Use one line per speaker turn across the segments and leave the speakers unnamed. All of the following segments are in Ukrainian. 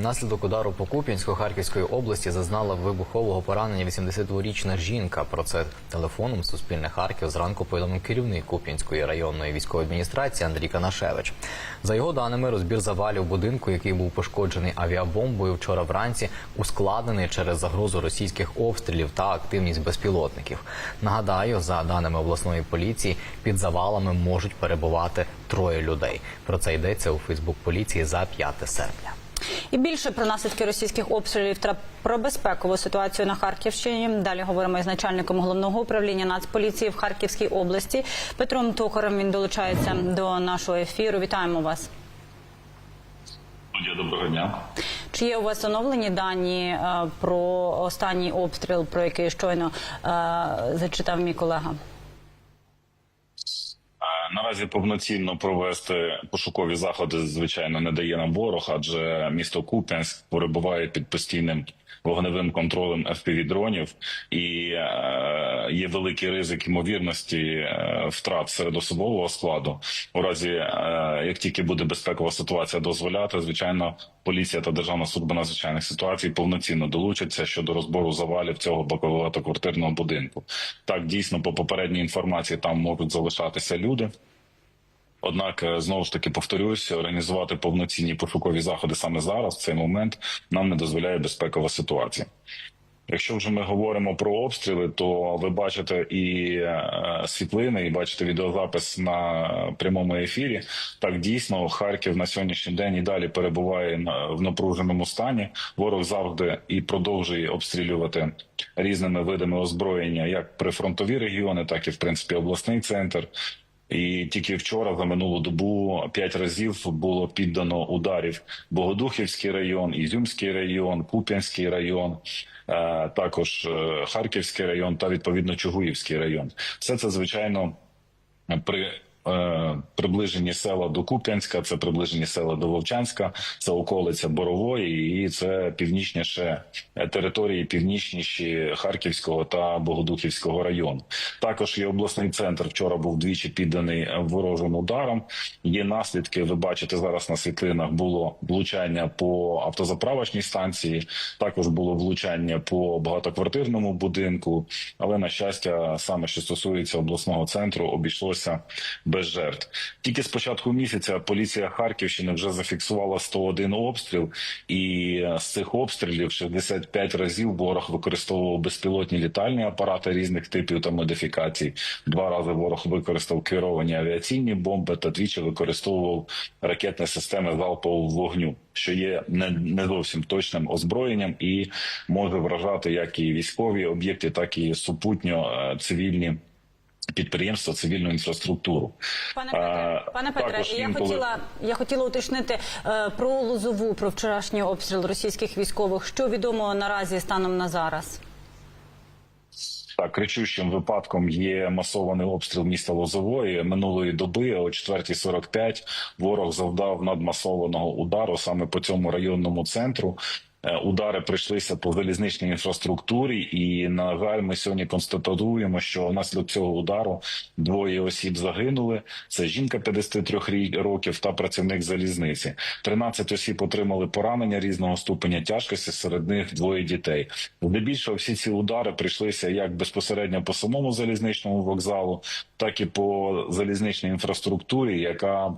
Внаслідок удару по Куп'янську Харківської області зазнала вибухового поранення 82-річна жінка. Про це телефоном Суспільне Харків зранку повідомив керівник Куп'янської районної військової адміністрації Андрій Канашевич. За його даними, розбір завалів будинку, який був пошкоджений авіабомбою вчора вранці, ускладнений через загрозу російських обстрілів та активність безпілотників. Нагадаю, за даними обласної поліції, під завалами можуть перебувати троє людей. Про це йдеться у Фейсбук поліції за 5 серпня.
І більше про наслідки російських обстрілів та про безпекову ситуацію на Харківщині. Далі говоримо із начальником головного управління Нацполіції в Харківській області Петром Токарем. Він долучається до нашого ефіру. Вітаємо вас.
Доброго дня.
Чи є у вас оновлені дані е, про останній обстріл, про який щойно е, зачитав мій колега?
Наразі повноцінно провести пошукові заходи, звичайно, не дає нам ворог, адже місто Куп'янськ перебуває під постійним вогневим контролем fpv дронів і е, є великий ризик ймовірності е, втрат серед особового складу. У разі е, як тільки буде безпекова ситуація дозволяти, звичайно, поліція та державна служба надзвичайних ситуацій повноцінно долучаться щодо розбору завалів цього багатоквартирного будинку. Так дійсно по попередній інформації там можуть залишатися люди. Однак е, знову ж таки повторюсь, організувати повноцінні пошукові заходи саме зараз, в цей момент, нам не дозволяє безпекова ситуація. Якщо вже ми говоримо про обстріли, то ви бачите і е, світлини, і бачите відеозапис на прямому ефірі. Так дійсно Харків на сьогоднішній день і далі перебуває в напруженому стані. Ворог завжди і продовжує обстрілювати різними видами озброєння, як прифронтові регіони, так і в принципі обласний центр. І тільки вчора за минулу добу п'ять разів було піддано ударів Богодухівський район, Ізюмський район, Куп'янський район, е, також е, Харківський район та відповідно Чугуївський район. Все це звичайно при е, приближенні села до Куп'янська, це приближені села до Вовчанська, це околиця Борової, і це північніше е, території північніші Харківського та Богодухівського району. Також є обласний центр. Вчора був двічі підданий ворожим ударам. Є наслідки. Ви бачите зараз на світлинах було влучання по автозаправочній станції. Також було влучання по багатоквартирному будинку. Але на щастя, саме що стосується обласного центру, обійшлося без жертв. Тільки з початку місяця поліція Харківщини вже зафіксувала 101 обстріл, і з цих обстрілів 65 разів ворог використовував безпілотні літальні апарати різних типів та модифікацій. Два рази ворог використав керовані авіаційні бомби та двічі використовував ракетні системи залпового вогню, що є не, не зовсім точним озброєнням і може вражати як і військові об'єкти, так і супутньо е, цивільні. Підприємства, цивільну інфраструктуру,
Пане Петре,
Е,
пане Петре,
також
я
інколи-
хотіла я хотіла уточнити е, про Лозову, про вчорашній обстріл російських військових. Що відомо наразі станом на зараз?
Так, кричущим випадком є масований обстріл міста Лозової минулої доби о 4.45 ворог завдав надмасованого удару саме по цьому районному центру. Е, Удари прийшлися по залізничній інфраструктурі, і на жаль, ми сьогодні констатуємо, що внаслідок цього удару двоє осіб загинули. Це жінка 53 рі- років та працівник залізниці. 13 осіб отримали поранення різного ступеня тяжкості. Серед них двоє дітей. Здебільшого всі ці удари прийшлися як безпосередньо по самому залізничному вокзалу, так і по залізничній інфраструктурі, яка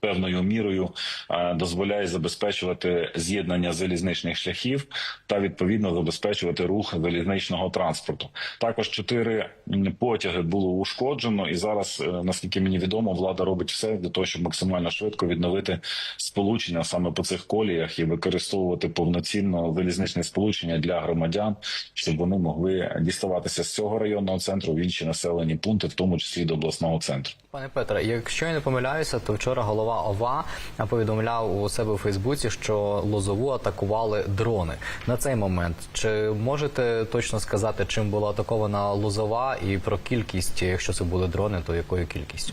певною мірою е, дозволяє забезпечувати з'єднання залізничних шляхів та відповідно забезпечувати рух залізничного транспорту. Також чотири потяги було ушкоджено, і зараз, е, наскільки мені відомо, влада робить все для того, щоб максимально швидко відновити сполучення саме по цих коліях і використовувати повноцінно залізничне сполучення для громадян, щоб вони могли діставатися з цього районного центру в інші населені пункти, в тому числі до обласного центру.
Пане Петре, якщо я не помиляюся, то вчора голова ОВА повідомляв у себе у Фейсбуці, що Лозову атакували дрони. На цей момент чи можете точно сказати, чим була атакована Лозова і про кількість, якщо це були дрони, то якою кількістю?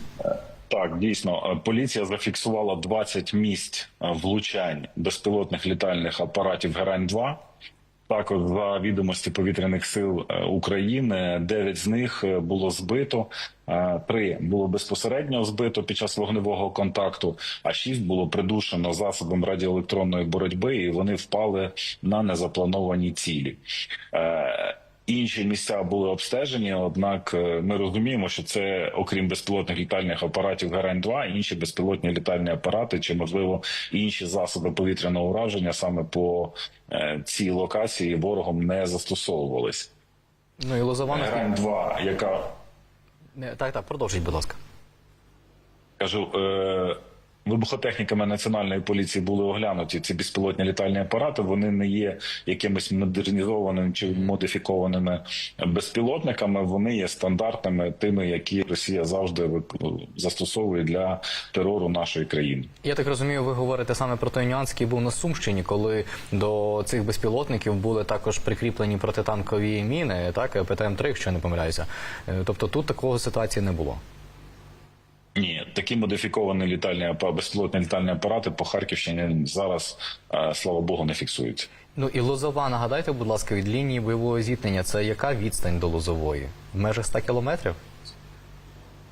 Так, дійсно, поліція зафіксувала 20 місць е, влучань безпілотних літальних апаратів Герань 2 Також за відомості повітряних сил е, України, дев'ять з них е, було збито. е, Три було безпосередньо збито під час вогневого контакту, а шість було придушено засобом радіоелектронної боротьби, і вони впали на незаплановані цілі. Е, Інші місця були обстежені, однак е, ми розуміємо, що це, окрім безпілотних літальних апаратів Герань 2 інші безпілотні літальні апарати, чи можливо інші засоби повітряного ураження саме по е, цій локації ворогом не застосовувались.
Ну і Лозована
Герань 2 яка
так, так, продовжіть, будь ласка.
кажу, е, вибухотехніками національної поліції були оглянуті ці безпілотні літальні апарати. Вони не є якимись модернізованими чи модифікованими безпілотниками. Вони є стандартними, тими, які Росія завжди застосовує для терору нашої країни.
Я так розумію, ви говорите саме про той нюанс, який був на Сумщині, коли до цих безпілотників були також прикріплені протитанкові міни, так ПТМ-3, якщо я не помиляюся. Е, Тобто тут такого ситуації не було.
Ні, такі модифіковані літальні безпілотні літальні апарати по Харківщині зараз, е, слава Богу, не фіксуються.
Ну і Лозова, нагадайте, будь ласка, від лінії бойового зіткнення, це яка відстань до Лозової? В межах 100 кілометрів?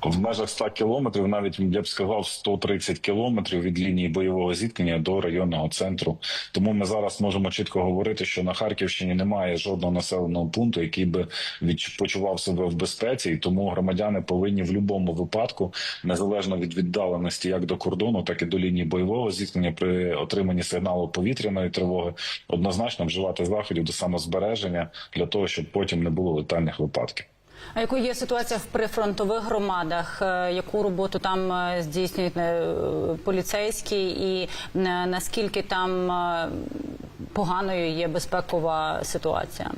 В межах 100 кілометрів, навіть я б сказав, 130 кілометрів від лінії бойового зіткнення до районного центру. Тому ми зараз можемо чітко говорити, що на Харківщині немає жодного населеного пункту, який би відч- почував себе в безпеці, і тому громадяни повинні в будь-якому випадку, незалежно від віддаленості, як до кордону, так і до лінії бойового зіткнення, при отриманні сигналу повітряної тривоги, однозначно вживати заходів до самозбереження для того, щоб потім не було летальних випадків.
А якою є ситуація в прифронтових громадах? Е, Яку роботу там е, здійснюють е, поліцейські, і наскільки там поганою є безпекова ситуація?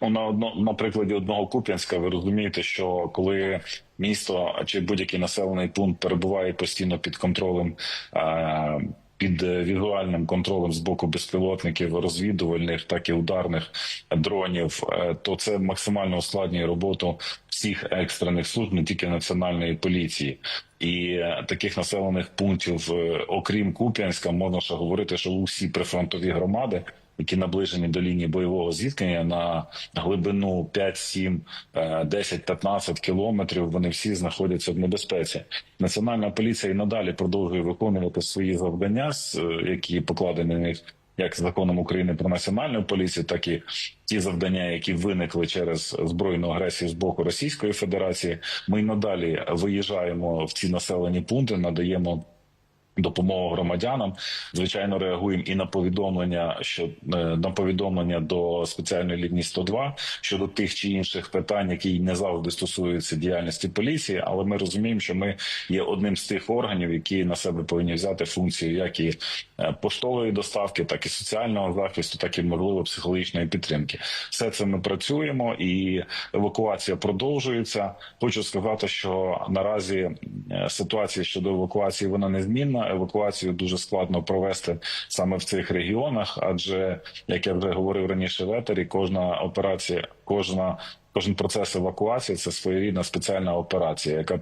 На на прикладі одного Куп'янська ви розумієте, що коли місто чи будь-який населений пункт перебуває постійно під контролем. Е- під візуальним контролем з боку безпілотників розвідувальних, так і ударних дронів, е, то це максимально ускладнює роботу всіх екстрених служб, не тільки національної поліції. І е, таких населених пунктів, е, окрім Куп'янська, можна ще говорити, що усі прифронтові громади які наближені до лінії бойового зіткнення на глибину 5, 7, е, 10, 15 кілометрів. Вони всі знаходяться в небезпеці. Національна поліція і надалі продовжує виконувати свої завдання, е, які покладені на них як законом України про національну поліцію, так і ті завдання, які виникли через збройну агресію з боку Російської Федерації. Ми й надалі виїжджаємо в ці населені пункти, надаємо допомогу громадянам. Звичайно, реагуємо і на повідомлення, що е, на повідомлення до спеціальної лінії 102 щодо тих чи інших питань, які не завжди стосуються діяльності поліції. Але ми розуміємо, що ми є одним з тих органів, які на себе повинні взяти функцію як і е, поштової доставки, так і соціального захисту, так і можливо психологічної підтримки. Все це ми працюємо, і евакуація продовжується. Хочу сказати, що наразі е, ситуація щодо евакуації вона незмінна. Евакуацію дуже складно провести саме в цих регіонах, адже як я вже говорив раніше в етері, кожна операція, кожна кожен процес евакуації це своєрідна спеціальна операція, яка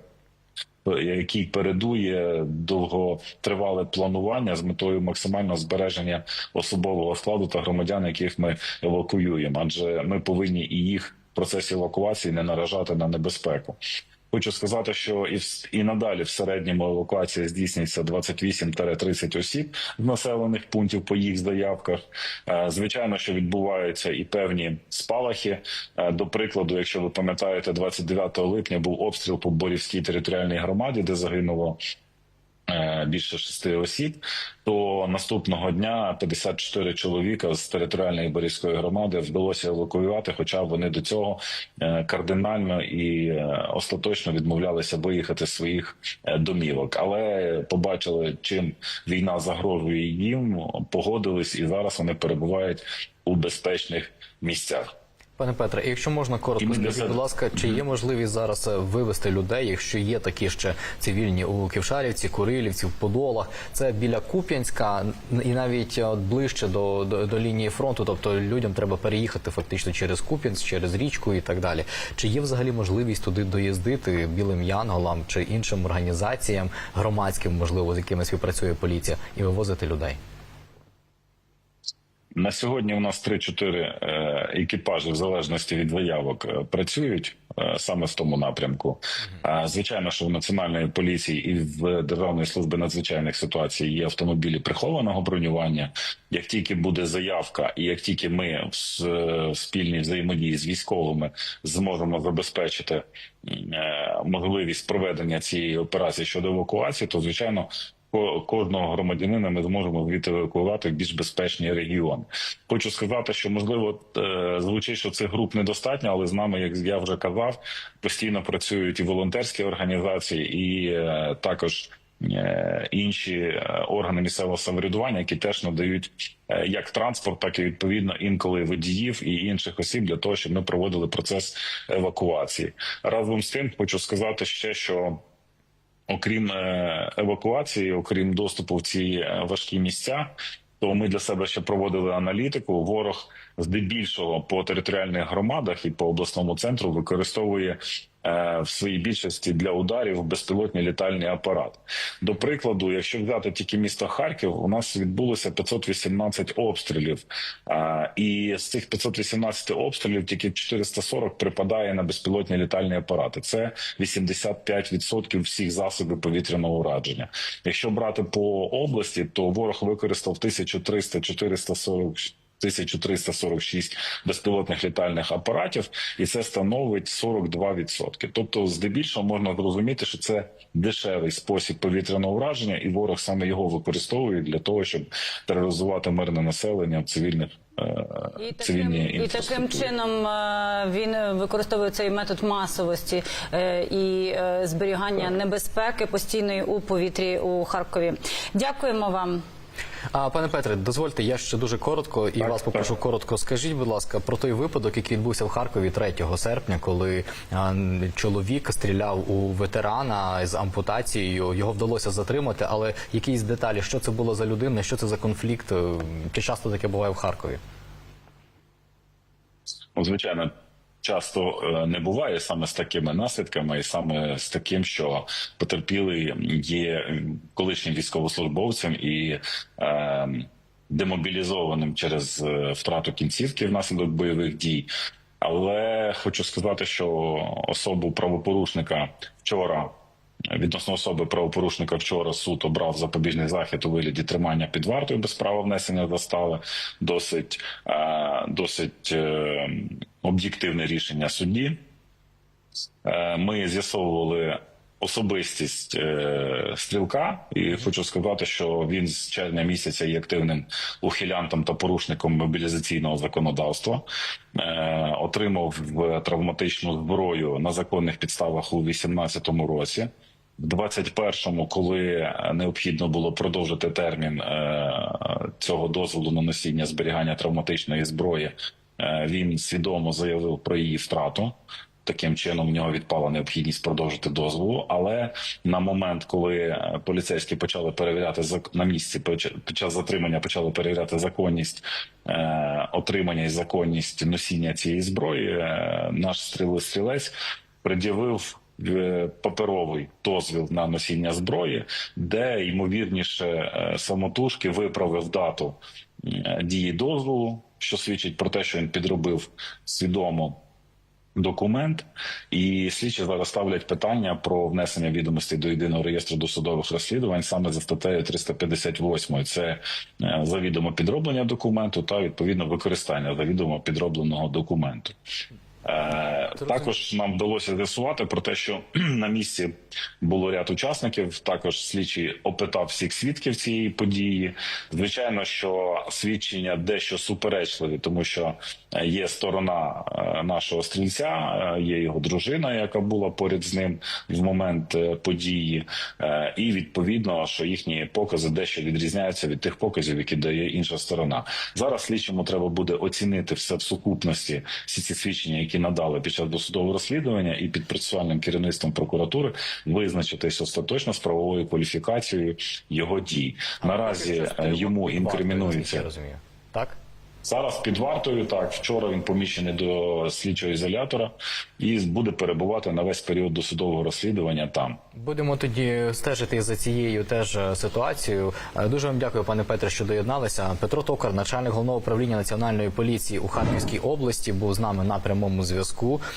який передує довготривале планування з метою максимального збереження особового складу та громадян, яких ми евакуюємо, адже ми повинні і їх в процесі евакуації не наражати на небезпеку. Хочу сказати, що і і надалі в середньому евакуація здійснюється 28-30 осіб з населених пунктів по їх заявках. Е, Звичайно, що відбуваються і певні спалахи. Е, До прикладу, якщо ви пам'ятаєте, 29 липня був обстріл по Борівській територіальній громаді, де загинуло більше шести осіб. То наступного дня 54 чоловіка з територіальної Борівської громади вдалося евакуювати, хоча вони до цього е, кардинально і е, остаточно відмовлялися виїхати з своїх е, домівок, але побачили, чим війна загрожує їм, погодились, і зараз вони перебувають у безпечних місцях.
Пане Петре, якщо можна коротко, скажіть, будь ласка, чи є можливість зараз е, вивести людей, якщо є такі ще цивільні у Ківшарівці, Курилівці, в Подолах, це біля Куп'янська і навіть е, от ближче до, до, до лінії фронту, тобто людям треба переїхати фактично через Куп'янськ, через річку і так далі. Чи є взагалі можливість туди доїздити білим янголам чи іншим організаціям громадським, можливо, з якими співпрацює поліція, і вивозити людей?
На сьогодні у нас 3-4 е, екіпажі, в залежності від виявок, е, працюють е, саме в тому напрямку. Звичайно, що в національної поліції і в Державної служби надзвичайних ситуацій є автомобілі прихованого бронювання. Як тільки буде заявка, і як тільки ми в спільній взаємодії з військовими зможемо забезпечити можливість проведення цієї операції щодо евакуації, то звичайно. Ко- Кожного громадянина ми зможемо евакуювати в більш безпечні регіони. Хочу сказати, що можливо е, звучить, що цих груп недостатньо, але з нами, як я вже казав, постійно працюють і волонтерські організації, і е, також е, інші органи місцевого самоврядування, які теж надають як транспорт, так і відповідно інколи водіїв і інших осіб для того, щоб ми проводили процес евакуації. Разом з тим, хочу сказати ще, що окрім е, евакуації, окрім доступу в ці е, важкі місця, то ми для себе ще проводили аналітику. Ворог здебільшого по територіальних громадах і по обласному центру використовує в своїй більшості для ударів безпілотні літальний апарат. До прикладу, якщо взяти тільки місто Харків, у нас відбулося 518 обстрілів, Е, і з цих 518 обстрілів тільки 440 припадає на безпілотні літальні апарати. Це 85% всіх засобів повітряного ураження. Якщо брати по області, то ворог використав 1300 440 1346 безпілотних літальних апаратів, і це становить 42%. Тобто, здебільшого можна зрозуміти, що це дешевий спосіб повітряного ураження, і ворог саме його використовує для того, щоб тероризувати мирне населення в цивільних е,
І таким, і таким чином е, він використовує цей метод масовості е, і зберігання небезпеки постійної у повітрі у Харкові. Дякуємо вам.
А пане Петре, дозвольте, я ще дуже коротко і
Так,
вас попрошу
так.
коротко. Скажіть, будь ласка, про той випадок, який відбувся в Харкові 3 серпня, коли а, чоловік стріляв у ветерана з ампутацією. Його вдалося затримати, але якісь деталі, що це було за людина, що це за конфлікт? е, Чи часто таке буває в Харкові?
Ну, звичайно, часто е, не буває саме з такими наслідками, і саме з таким, що потерпілий є колишнім військовослужбовцем і е, демобілізованим через е, втрату кінцівки внаслідок бойових дій. Але хочу сказати, що особу правопорушника вчора. Відносно особи правопорушника вчора суд обрав запобіжний захід у вигляді тримання під вартою без права внесення застави. Досить, е, досить е, об'єктивне рішення судді. Е, Ми з'ясовували особистість стрілка, і хочу сказати, що він з червня місяця є активним ухилянтом та порушником мобілізаційного законодавства. Отримав травматичну зброю на законних підставах у 2018 році. В 21-му, коли необхідно було продовжити термін е, цього дозволу на носіння зберігання травматичної зброї, е, він свідомо заявив про її втрату. Таким чином в нього відпала необхідність продовжити дозволу. Але на момент, коли е, поліцейські почали перевіряти на місці під час затримання, почали перевіряти законність е, отримання і законність носіння цієї зброї, е, наш стрілець пред'явив е, паперовий дозвіл на носіння зброї, де ймовірніше е, самотужки виправив дату е, дії дозволу, що свідчить про те, що він підробив свідомо документ, і слідчі зараз ставлять питання про внесення відомостей до єдиного реєстру досудових розслідувань саме за статтею 358. Це е, завідомо підроблення документу та відповідно використання завідомо підробленого документу. Е, Також нам вдалося з'ясувати про те, що на місці було ряд учасників. Також слідчий опитав всіх свідків цієї події. Звичайно, що свідчення дещо суперечливі, тому що е, є сторона е, нашого стрільця, є його дружина, яка була поряд з ним в момент події, і відповідно, що їхні покази дещо відрізняються від тих показів, які дає інша сторона. Зараз слідчому треба буде оцінити все в сукупності всі ці свідчення, які надали під час досудового розслідування, і під процесуальним керівництвом прокуратури визначитись остаточно з правовою кваліфікацією його дій. Наразі е, йому інкримінується.
Розумію. Так?
Зараз під вартою. Так, вчора він поміщений до слідчого ізолятора і буде перебувати на весь період досудового розслідування там.
Будемо тоді стежити за цією теж е, ситуацією. Е, Дуже вам дякую, пане Петре, що доєдналися. Петро Токар, начальник головного управління національної поліції у Харківській області, був з нами на прямому зв'язку.